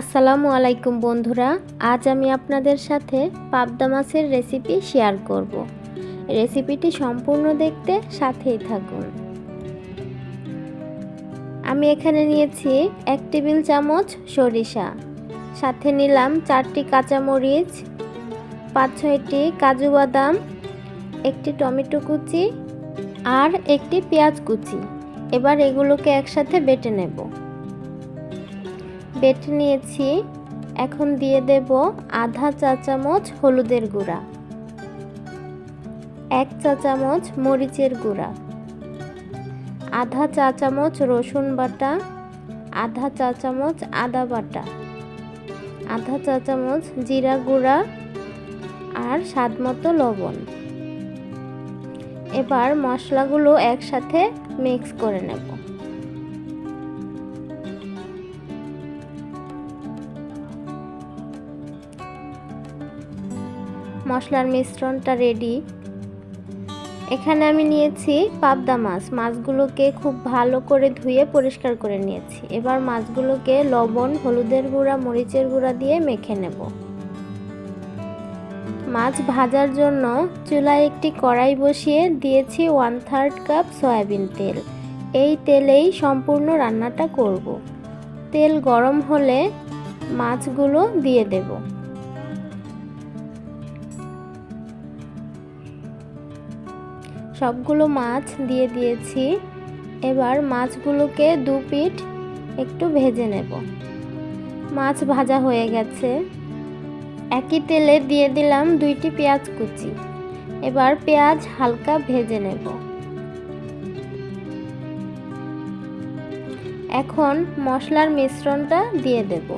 আসসালামু আলাইকুম বন্ধুরা, আজ আমি আপনাদের সাথে পাবদা মাছের রেসিপি শেয়ার করব। রেসিপিটি সম্পূর্ণ দেখতে সাথেই থাকুন। আমি এখানে নিয়েছি এক টেবিল চামচ সরিষা, সাথে নিলাম চারটি কাঁচামরিচ, পাঁচ ছয়টি কাজু বাদাম, একটি টমেটো কুচি আর একটি পেঁয়াজ কুচি। এবার এগুলোকে একসাথে বেটে নেব। বেটে নিয়েছি। এখন দিয়ে দেব আধা চা চামচ হলুদের গুঁড়া। এক চা চামচ মরিচের গুঁড়া। আধা চা চামচ রসুন বাটা। আধা চা চামচ আদা বাটা। আধা চা চামচ জিরা গুঁড়া আর স্বাদ মতো লবণ। এবার মশলাগুলো একসাথে মিক্স করে নেব। মশলার মিশ্রণটা রেডি এখানে আমি নিয়েছি পাবদা মাছ। মাছগুলোকে খুব ভালো করে ধুয়ে পরিষ্কার করে নিয়েছি। এবার মাছগুলোকে লবণ, হলুদের গুঁড়া, মরিচের গুঁড়া দিয়ে মেখে নেব। মাছ ভাজার জন্য চুলায় একটি কড়াই বসিয়ে দিয়েছি ওয়ান থার্ড কাপ সয়াবিন তেল। এই তেলেই সম্পূর্ণ রান্নাটা করব। তেল গরম হলে মাছগুলো দিয়ে দেবো। সবগুলো মাছ দিয়ে দিয়েছি। এবার মাছগুলোকে দু পিঠ একটু ভেজে নেব। মাছ ভাজা হয়ে গেছে। একই তেলে দিয়ে দিলাম দুইটি পেঁয়াজ কুচি। এবার পেঁয়াজ হালকা ভেজে নেব। এখন মশলার মিশ্রণটা দিয়ে দেবো।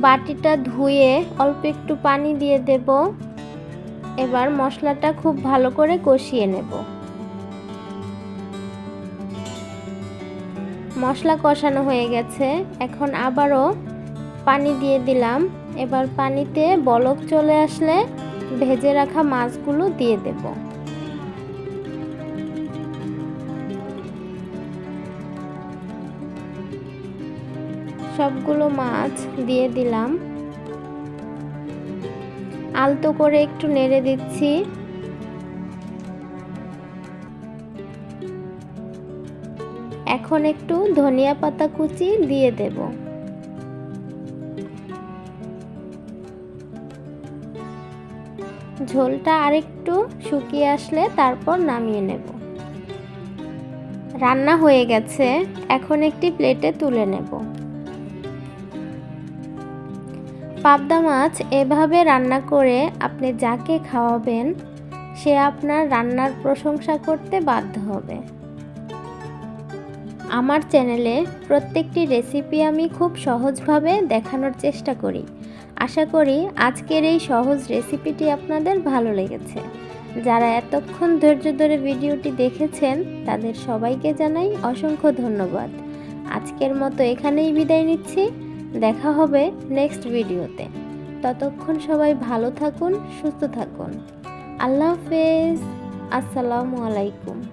বাটিটা ধুয়ে অল্প একটু পানি দিয়ে দেব। এবার মশলাটা খুব ভালো করে কষিয়ে নেব। মশলা কষানো হয়ে গেছে। এখন আবারও পানি দিয়ে দিলাম। এবার পানিতে বলক চলে আসলে ভেজে রাখা মাছগুলো দিয়ে দেবো। সবগুলো মাছ দিয়ে দিলাম। আলতো করে একটু নেড়ে দিচ্ছি। এখন একটু ধনিয়া পাতা কুচি দিয়ে দেব। ঝোলটা আরেকটু শুকিয়ে আসলে তারপর নামিয়ে নেব। রান্না হয়ে গেছে। এখন একটি প্লেটে তুলে নেব। পাবদা মাছ এভাবে রান্না করে আপনি যাকে খাওয়াবেন, সে আপনার রান্নার প্রশংসা করতে বাধ্য হবে। আমার চ্যানেলে প্রত্যেকটি রেসিপি আমি খুব সহজভাবে দেখানোর চেষ্টা করি। আশা করি আজকের এই সহজ রেসিপিটি আপনাদের ভালো লেগেছে। যারা এতক্ষণ ধৈর্য ধরে ভিডিওটি দেখেছেন, তাদের সবাইকে জানাই অসংখ্য ধন্যবাদ। আজকের মতো এখানেই বিদায় নিচ্ছি। দেখা হবে নেক্সট ভিডিওতে ততক্ষণ সবাই ভালো থাকুন সুস্থ থাকুন। আল্লাহ হাফেজ। আসসালামু আলাইকুম।